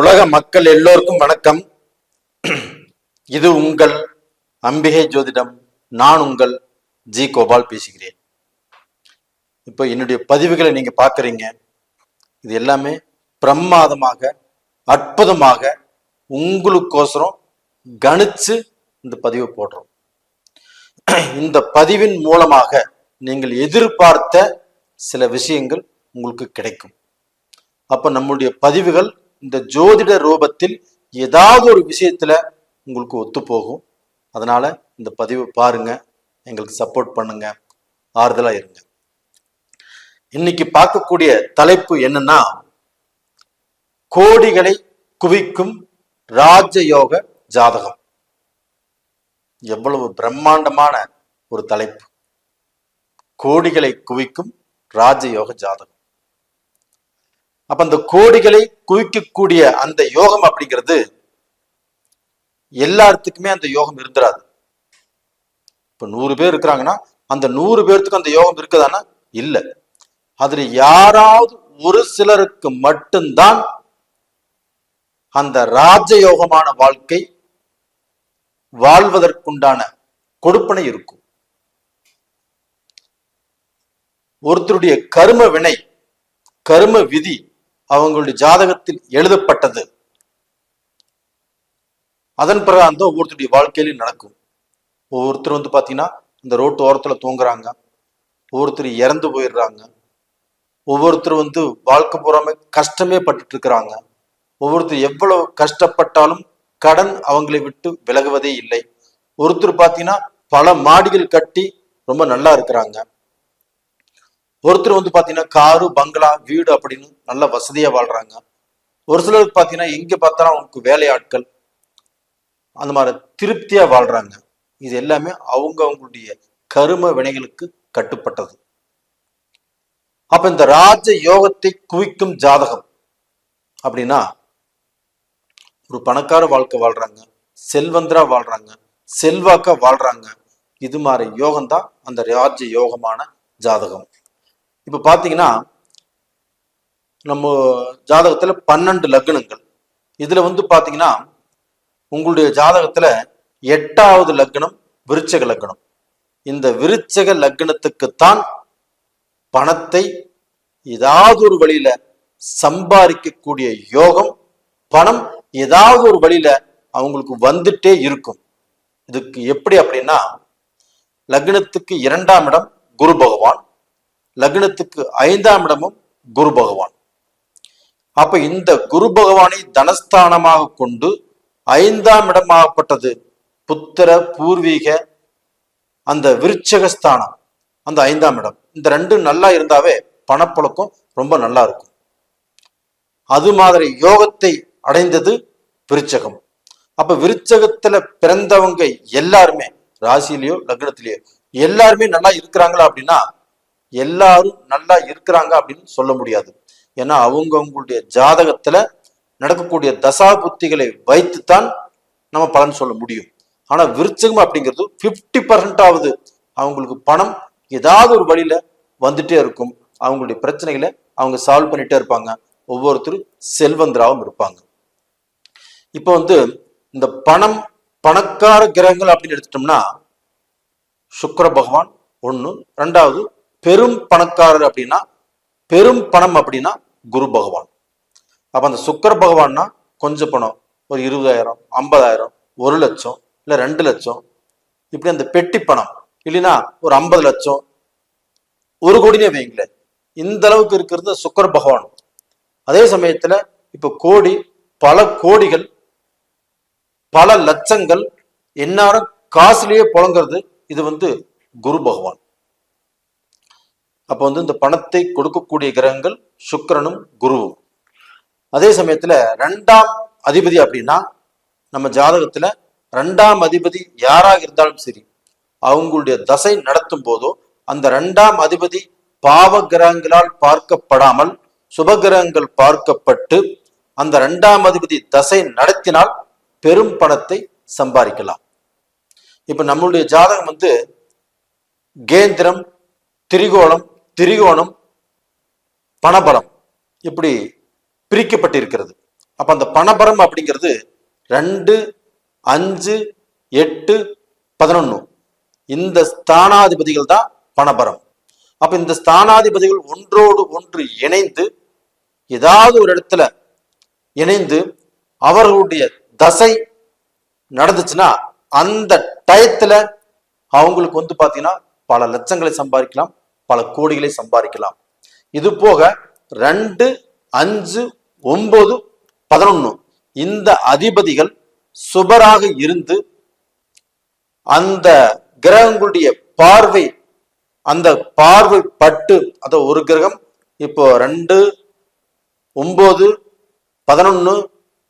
உலக மக்கள் எல்லோருக்கும் வணக்கம். இது உங்கள் அம்பிகை ஜோதிடம் நான் உங்கள் ஜி கோபால் பேசுகிறேன். இப்போ என்னுடைய பதிவுகளை நீங்க பாக்குறீங்க இது எல்லாமே பிரமாதமாக அற்புதமாக உங்களுக்கோசரம் கணிச்சு இந்த பதிவை போடுறோம். இந்த பதிவின் மூலமாக நீங்கள் எதிர்பார்த்த சில விஷயங்கள் உங்களுக்கு கிடைக்கும். அப்ப நம்முடைய பதிவுகள் இந்த ஜோதிட ரூபத்தில் ஏதாவது ஒரு விஷயத்துல உங்களுக்கு ஒத்து போகும் அதனால இந்த பதிவை பாருங்க. எங்களுக்கு சப்போர்ட் பண்ணுங்க. ஆறுதலா இருங்க. இன்னைக்கு பார்க்கக்கூடிய தலைப்பு என்னன்னா கோடிகளை குவிக்கும் ராஜயோக ஜாதகம். எவ்வளவு பிரம்மாண்டமான ஒரு தலைப்பு. கோடிகளை குவிக்கும் ராஜயோக ஜாதகம். அப்ப அந்த கோடிகளை குவிக்கக்கூடிய அந்த யோகம் அப்படிங்கிறது எல்லாத்துக்குமே அந்த யோகம் இருந்துராது. இப்ப நூறு பேர் இருக்கிறாங்கன்னா அந்த நூறு பேர்த்துக்கு அந்த யோகம் இருக்குதானா? இல்ல. அதுல யாராவது ஒரு சிலருக்கு மட்டும்தான் அந்த ராஜயோகமான வாழ்க்கை வாழ்வதற்குண்டான கொடுப்பனை இருக்கும். ஒருத்தருடைய கரும வினை கரும விதி அவங்களுடைய ஜாதகத்தில் எழுதப்பட்டது. அதன் பிறகு அந்த ஒவ்வொருத்தருடைய வாழ்க்கையிலும் நடக்கும். ஒவ்வொருத்தர் வந்து பார்த்தீங்கன்னா இந்த ரோட்டு ஓரத்துல தூங்குறாங்க. ஒவ்வொருத்தர் இறந்து போயிடுறாங்க. ஒவ்வொருத்தர் வந்து வாழ்க்கை பூராமே கஷ்டமே பட்டுட்டு இருக்கிறாங்க. ஒவ்வொருத்தர் எவ்வளவு கஷ்டப்பட்டாலும் கடன் அவங்களை விட்டு விலகுவதே இல்லை. ஒருத்தர் பாத்தீங்கன்னா பல மாடிகள் கட்டி ரொம்ப நல்லா இருக்கிறாங்க. ஒருத்தர் வந்து பாத்தீங்கன்னா காரு பங்களா வீடு அப்படின்னு நல்ல வசதியா வாழ்றாங்க. ஒரு சிலருக்கு பாத்தீங்கன்னா எங்க பார்த்தாலும் அவங்களுக்கு வேலையாட்கள் அந்த மாதிரி திருப்தியா வாழ்றாங்க. இது எல்லாமே அவங்க அவங்களுடைய கரும வினைகளுக்கு கட்டுப்பட்டது. அப்ப இந்த ராஜ யோகத்தை குவிக்கும் ஜாதகம் அப்படின்னா ஒரு பணக்கார வாழ்க்கை வாழ்றாங்க செல்வந்தரா வாழ்றாங்க செல்வாக்கா வாழ்றாங்க. இது மாதிரி யோகம் தான் அந்த ராஜ்ய யோகமான ஜாதகம். இப்ப பாத்தீங்கன்னா நம்ம ஜாதகத்துல பன்னெண்டு லக்னங்கள். இதுல வந்து பாத்தீங்கன்னா உங்களுடைய ஜாதகத்துல எட்டாவது லக்னம் விருச்சக லக்னம். இந்த விருச்சக லக்னத்துக்குத்தான் பணத்தை ஏதாவது ஒரு வழியில சம்பாதிக்கக்கூடிய யோகம் பணம் ஏதாவது ஒரு வழியில அவங்களுக்கு வந்துட்டே இருக்கும். இதுக்கு எப்படி அப்படின்னா லக்னத்துக்கு இரண்டாம் இடம் குரு பகவான். லக்னத்துக்கு ஐந்தாம் இடமும் குரு பகவான். அப்ப இந்த குரு பகவானை தனஸ்தானமாக கொண்டு ஐந்தாம் இடமாகப்பட்டது புத்திர பூர்வீக அந்த விருச்சகஸ்தானம் அந்த ஐந்தாம் இடம். இந்த ரெண்டும் நல்லா இருந்தாவே பணப்பழக்கம் ரொம்ப நல்லா இருக்கும். அது மாதிரி யோகத்தை அடைந்தது விருச்சகம். அப்ப விருச்சகத்துல பிறந்தவங்க எல்லாருமே ராசியிலயோ லக்னத்திலேயோ எல்லாருமே நல்லா இருக்கிறாங்களா அப்படின்னா எல்லாரும் நல்லா இருக்கிறாங்க அப்படின்னு சொல்ல முடியாது. ஏன்னா அவங்க அவங்களுடைய ஜாதகத்துல நடக்கக்கூடிய தசா புத்திகளை வைத்துத்தான் நம்ம பலன் சொல்ல முடியும். ஆனா விருச்சகம் அப்படிங்கிறது பிப்டி பர்சன்டாவது அவங்களுக்கு பணம் ஏதாவது ஒரு வழியில வந்துட்டே இருக்கும். அவங்களுடைய பிரச்சனைகளை அவங்க சால்வ் பண்ணிட்டே இருப்பாங்க. ஒவ்வொருத்தரும் செல்வந்தராகவும் இருப்பாங்க. இப்போ வந்து இந்த பணம் பணக்கார கிரகங்கள் அப்படின்னு எடுத்துட்டோம்னா சுக்கர பகவான் ஒண்ணு ரெண்டாவது பெரும் பணக்காரர் அப்படின்னா பெரும் பணம் அப்படின்னா குரு பகவான். அப்ப அந்த சுக்கர பகவான்னா கொஞ்சம் பணம் ஒரு இருபதாயிரம் ஐம்பதாயிரம் ஒரு லட்சம் இல்ல ரெண்டு லட்சம். இப்படி அந்த பெட்டி பணம் இல்லைன்னா ஒரு ஐம்பது லட்சம். ஒரு கோடினே வைங்களேன் இந்த அளவுக்கு இருக்கிறது சுக்கர பகவான். அதே சமயத்துல இப்ப கோடி பல கோடிகள் பல லட்சங்கள் எந்நேரம் காசுலயே புழங்குறது இது வந்து குரு பகவான். அப்போ வந்து இந்த பணத்தை கொடுக்கக்கூடிய கிரகங்கள் சுக்கிரனும் குருவும். அதே சமயத்துல ரெண்டாம் அதிபதி அப்படின்னா நம்ம ஜாதகத்துல ரெண்டாம் அதிபதி யாராக இருந்தாலும் சரி அவங்களுடைய தசை நடத்தும் போதோ அந்த ரெண்டாம் அதிபதி பாவ கிரகங்களால் பார்க்கப்படாமல் சுபகிரகங்கள் பார்க்கப்பட்டு அந்த ரெண்டாம் அதிபதி தசை நடத்தினால் பெரும் பணத்தை சம்பாதிக்கலாம். இப்ப நம்மளுடைய ஜாதகம் வந்து கேந்திரம் திரிகோணம் திரிகோணம் பணபரம் இப்படி பிரிக்கப்பட்டிருக்கிறது. அப்போ அந்த பணபரம் அப்படிங்கிறது ரெண்டு அஞ்சு எட்டு பதினொன்று இந்த ஸ்தானாதிபதிகள் தான் பணபரம். அப்போ இந்த ஸ்தானாதிபதிகள் ஒன்றோடு ஒன்று இணைந்து ஏதாவது ஒரு இடத்துல இணைந்து அவர்களுடைய தசை நடந்துச்சுன்னா அந்த டயத்தில் அவங்களுக்கு வந்து பார்த்தீங்கன்னா பல லட்சங்களை சம்பாதிக்கலாம். பல கோடிகளை சம்பாதிக்கலாம். இது போக ரெண்டு அஞ்சு ஒன்பது பதினொன்று இந்த அதிபதிகள் சுபராக இருந்து அந்த கிரகங்களுடைய பார்வை அந்த பார்வை பட்டு அத ஒரு கிரகம் இப்போ ரெண்டு ஒன்பது பதினொன்று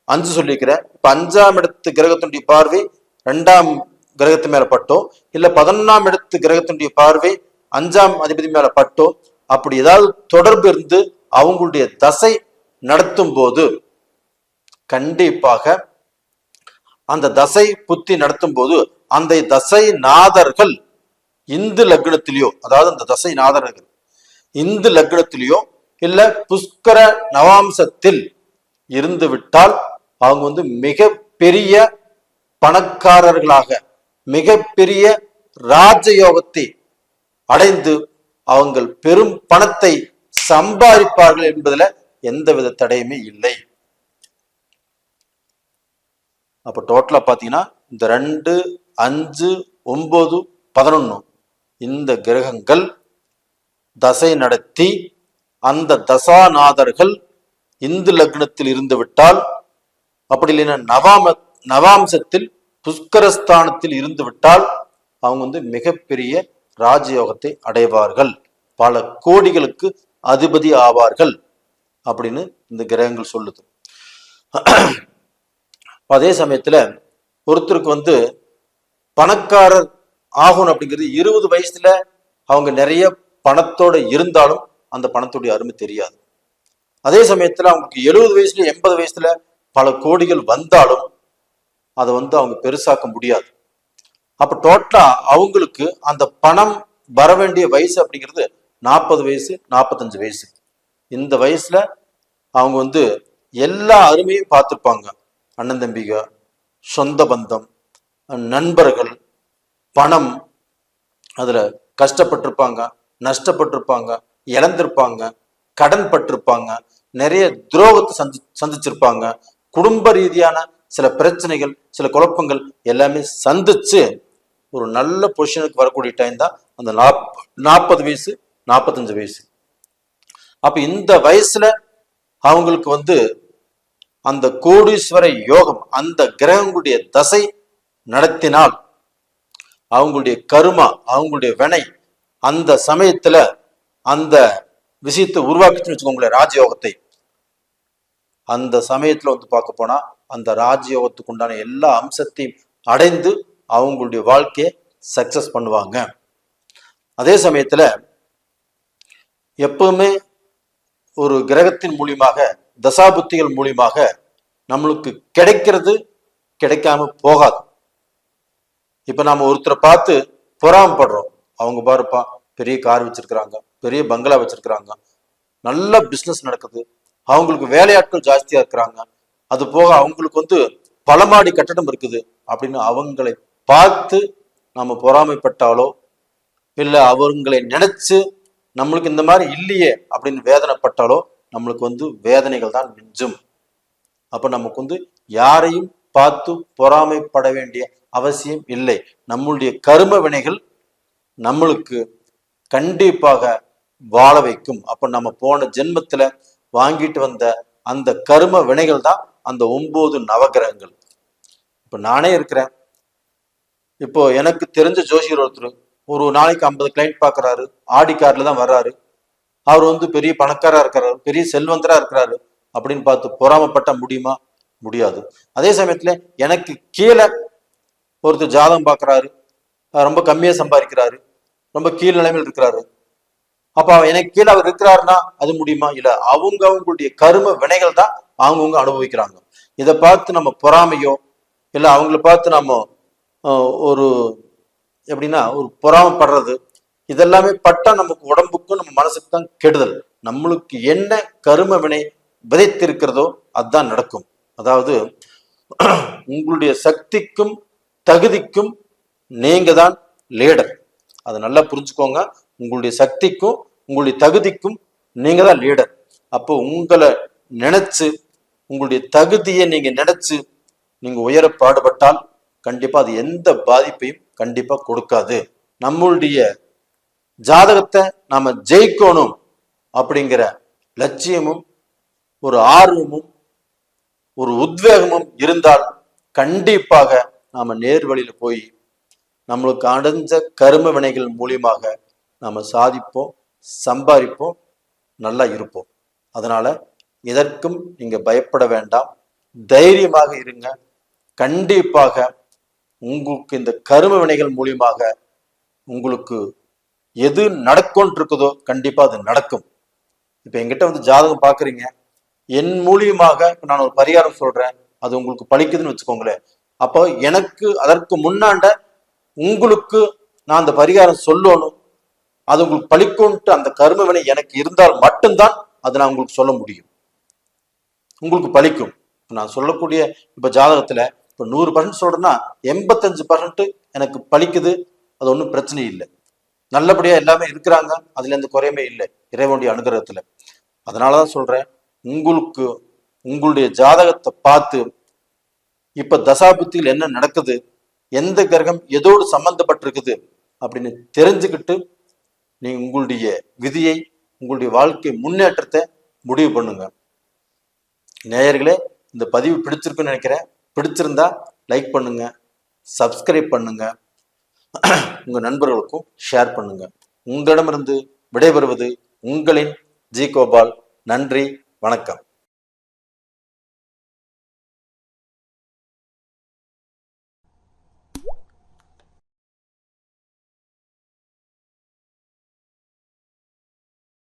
அஞ்சு சொல்லியிருக்கிறேன் இப்போ அஞ்சாம் இடத்து கிரகத்தினுடைய பார்வை ரெண்டாம் கிரகத்து மேல பட்டோ இல்லை பதினொன்றாம் இடத்து கிரகத்தினுடைய பார்வை அஞ்சாம் அதிபதி மேல பட்டோ அப்படி ஏதாவது தொடர்பு இருந்து அவங்களுடைய தசை நடத்தும் போது கண்டிப்பாக அந்த தசை புத்தி நடத்தும் போது அந்த தசை நாதர்கள் இந்து லக்னத்திலேயோ அதாவது அந்த தசை நாதர்கள் இந்து லக்னத்திலேயோ இல்ல புஷ்கர நவாம்சத்தில் இருந்து விட்டால் அவங்க வந்து மிக பெரிய பணக்காரர்களாக மிகப்பெரிய ராஜயோகத்தை அடைந்து அவங்கள் பெரும் பணத்தை சம்பாதிப்பார்கள் என்பதுல எந்தவித தடையுமே இல்லை. அப்ப டோட்டலா பாத்தீங்கன்னா இந்த ரெண்டு அஞ்சு ஒன்பது பதினொன்னு இந்த கிரகங்கள் தசை நடத்தி அந்த தசாநாதர்கள் இந்து லக்னத்தில் இருந்து விட்டால் அப்படி இல்லைன்னா நவாம நவாம்சத்தில் புஷ்கரஸ்தானத்தில் இருந்து விட்டால் அவங்க வந்து மிகப்பெரிய ராஜயோகத்தை அடைவார்கள். பல கோடிகளுக்கு அதிபதி ஆவார்கள் அப்படின்னு இந்த கிரகங்கள் சொல்லுது. அதே சமயத்துல ஒருத்தருக்கு வந்து பணக்காரர் ஆகணும் அப்படிங்கிறது இருபது வயசுல அவங்க நிறைய பணத்தோட இருந்தாலும் அந்த பணத்துடைய அருமை தெரியாது. அதே சமயத்துல அவங்களுக்கு எழுபது வயசுல எண்பது வயசுல பல கோடிகள் வந்தாலும் அதை வந்து அவங்க பெருசாக்க முடியாது. அப்ப டோட்டலா அவங்களுக்கு அந்த பணம் வர வேண்டிய வயசு அப்படிங்கிறது நாற்பது வயசு நாற்பத்தஞ்சு வயசு. இந்த வயசுல அவங்க வந்து எல்லா அருமையும் பார்த்துருப்பாங்க. அண்ணன் தம்பிக சொந்த பந்தம் நண்பர்கள் பணம் அதுல கஷ்டப்பட்டிருப்பாங்க நஷ்டப்பட்டிருப்பாங்க இழந்திருப்பாங்க கடன் பட்டிருப்பாங்க நிறைய துரோகத்தை சந்தி சந்திச்சிருப்பாங்க. குடும்ப ரீதியான சில பிரச்சனைகள் சில குழப்பங்கள் எல்லாமே சந்திச்சு ஒரு நல்ல பொசிஷனுக்கு வரக்கூடிய டைம் தான் அந்த நாப் நாற்பது வயசு நாற்பத்தஞ்சு வயசு. அப்போ இந்த வயசுல அவங்களுக்கு வந்து அந்த கோடீஸ்வர யோகம் அந்த கிரகங்களுடைய தசை நடத்தினால் அவங்களுடைய கருமா அவங்களுடைய வினை அந்த சமயத்துல அந்த விஷயத்தை உருவாக்கிச்சுன்னு வச்சுக்கோங்களேன் ராஜயோகத்தை. அந்த சமயத்துல வந்து பார்க்க போனா அந்த ராஜயோகத்துக்கு உண்டான எல்லா அம்சத்தையும் அடைந்து அவங்களுடைய வாழ்க்கையை சக்சஸ் பண்ணுவாங்க. அதே சமயத்துல எப்பவுமே ஒரு கிரகத்தின் மூலியமாக தசாபுத்திகள் மூலியமாக நம்மளுக்கு கிடைக்கிறது கிடைக்காம போகாது. இப்ப நாம ஒருத்தரை பார்த்து பொறாமப்படுறோம். அவங்க பாருப்பா பெரிய கார் வச்சிருக்கிறாங்க பெரிய பங்களா வச்சிருக்கிறாங்க நல்ல பிஸ்னஸ் நடக்குது அவங்களுக்கு வேலையாட்கள் ஜாஸ்தியா இருக்கிறாங்க அது போக அவங்களுக்கு வந்து பல மாடி கட்டடம் இருக்குது அப்படின்னு அவங்களை பார்த்து நம்ம பொறாமைப்பட்டாலோ இல்லை அவங்களை நினைச்சு நம்மளுக்கு இந்த மாதிரி இல்லையே அப்படின்னு வேதனைப்பட்டாலோ நம்மளுக்கு வந்து வேதனைகள் தான் மிஞ்சும். அப்போ நமக்கு வந்து யாரையும் பார்த்து பொறாமைப்பட வேண்டிய அவசியம் இல்லை. நம்மளுடைய கரும வினைகள் நம்மளுக்கு கண்டிப்பாக வாழ வைக்கும். அப்போ நம்ம போன ஜென்மத்தில் வாங்கிட்டு வந்த அந்த கரும வினைகள் தான் அந்த ஒம்பது நவகிரகங்கள். இப்போ நானே இருக்கிறேன். இப்போ எனக்கு தெரிஞ்ச ஜோசியர் ஒருத்தர் ஒரு நாளைக்கு ஐம்பது கிளைண்ட் பாக்குறாரு ஆடி கார்ல தான் வர்றாரு. அவர் வந்து பெரிய பணக்காரா இருக்கிறாரு பெரிய செல்வந்தரா இருக்கிறாரு அப்படின்னு பார்த்து பொறாமப்பட்ட முடியுமா? முடியாது. அதே சமயத்துல எனக்கு கீழே ஒருத்தர் ஜாதகம் பார்க்குறாரு ரொம்ப கம்மியா சம்பாதிக்கிறாரு ரொம்ப கீழ் நிலைமையில் இருக்கிறாரு. அப்ப எனக்கு கீழே அவர் இருக்கிறாருன்னா அது முடியுமா? இல்ல அவங்க அவங்களுடைய கரும வினைகள் தான் அவங்கவுங்க அனுபவிக்கிறாங்க. இதை பார்த்து நம்ம பொறாமையோ இல்ல அவங்கள பார்த்து நம்ம ஒரு எப்படின்னா ஒரு பொறாமைப்படுறது. இதெல்லாமே பட்டா நமக்கு உடம்புக்கும் நம்ம மனசுக்கு தான் கெடுதல். நம்மளுக்கு என்ன கரும வினை விதைத்திருக்கிறதோ அதுதான் நடக்கும். அதாவது உங்களுடைய சக்திக்கும் தகுதிக்கும் நீங்க தான் லீடர் அதை நல்லா புரிஞ்சுக்கோங்க. உங்களுடைய சக்திக்கும் உங்களுடைய தகுதிக்கும் நீங்க தான் லீடர் அப்போ உங்களை நினைச்சு உங்களுடைய தகுதியை நீங்க நினைச்சு நீங்க உயர பாடுபட்டால் கண்டிப்பாக அது எந்த பாதிப்பையும் கண்டிப்பாக கொடுக்காது. நம்மளுடைய ஜாதகத்தை நாம ஜெயிக்கணும் அப்படிங்கிற லட்சியமும் ஒரு ஆர்வமும் ஒரு உத்வேகமும் இருந்தால் கண்டிப்பாக நாம் நேர்வழியில் போய் நம்மளுக்கு அடைஞ்ச கரும வினைகள் மூலியமாக நாம் சாதிப்போம் சம்பாதிப்போம் நல்லா இருப்போம். அதனால் இதற்கும் நீங்கள் பயப்பட வேண்டாம். தைரியமாக இருங்க. கண்டிப்பாக உங்களுக்கு இந்த கரும வினைகள் மூலியமாக உங்களுக்கு எது நடக்கும்னு இருக்குதோ அது நடக்கும். இப்போ எங்கிட்ட வந்து ஜாதகம் பார்க்குறீங்க என் மூலியமாக நான் ஒரு பரிகாரம் சொல்கிறேன் அது உங்களுக்கு பழிக்குதுன்னு வச்சுக்கோங்களேன். அப்போ எனக்கு அதற்கு முன்னாண்ட உங்களுக்கு நான் அந்த பரிகாரம் சொல்லணும். அது உங்களுக்கு பழிக்கும்ட்டு அந்த கரும வினை எனக்கு இருந்தால் மட்டும்தான் அதை நான் உங்களுக்கு சொல்ல முடியும். உங்களுக்கு பலிக்கும் நான் சொல்லக்கூடிய இப்போ ஜாதகத்தில் இப்போ நூறு பர்சன்ட் சொல்றேன்னா எண்பத்தஞ்சு பர்சன்ட் எனக்கு பழிக்குது. அது ஒன்றும் பிரச்சனை இல்லை. நல்லபடியா எல்லாமே இருக்கிறாங்க. அதுல எந்த குறையுமே இல்லை. இறைவனுடைய அனுகிரகத்துல. அதனாலதான் சொல்றேன் உங்களுக்கு உங்களுடைய ஜாதகத்தை பார்த்து இப்ப தசாபுத்தியில் என்ன நடக்குது எந்த கிரகம் எதோடு சம்பந்தப்பட்டிருக்குது அப்படின்னு தெரிஞ்சுக்கிட்டு நீ உங்களுடைய விதியை உங்களுடைய வாழ்க்கை முன்னேற்றத்தை முடிவு பண்ணுங்க. நேயர்களே இந்த பதிவு பிடிச்சிருக்குன்னு நினைக்கிறேன். பிடிச்சிருந்தா லைக் பண்ணுங்க சப்ஸ்கிரைப் பண்ணுங்க. உங்க நண்பர்களுக்கும் ஷேர் பண்ணுங்க. உங்களிடமிருந்து விடைபெறுவது உங்களின் ஜி கோபால். நன்றி வணக்கம்.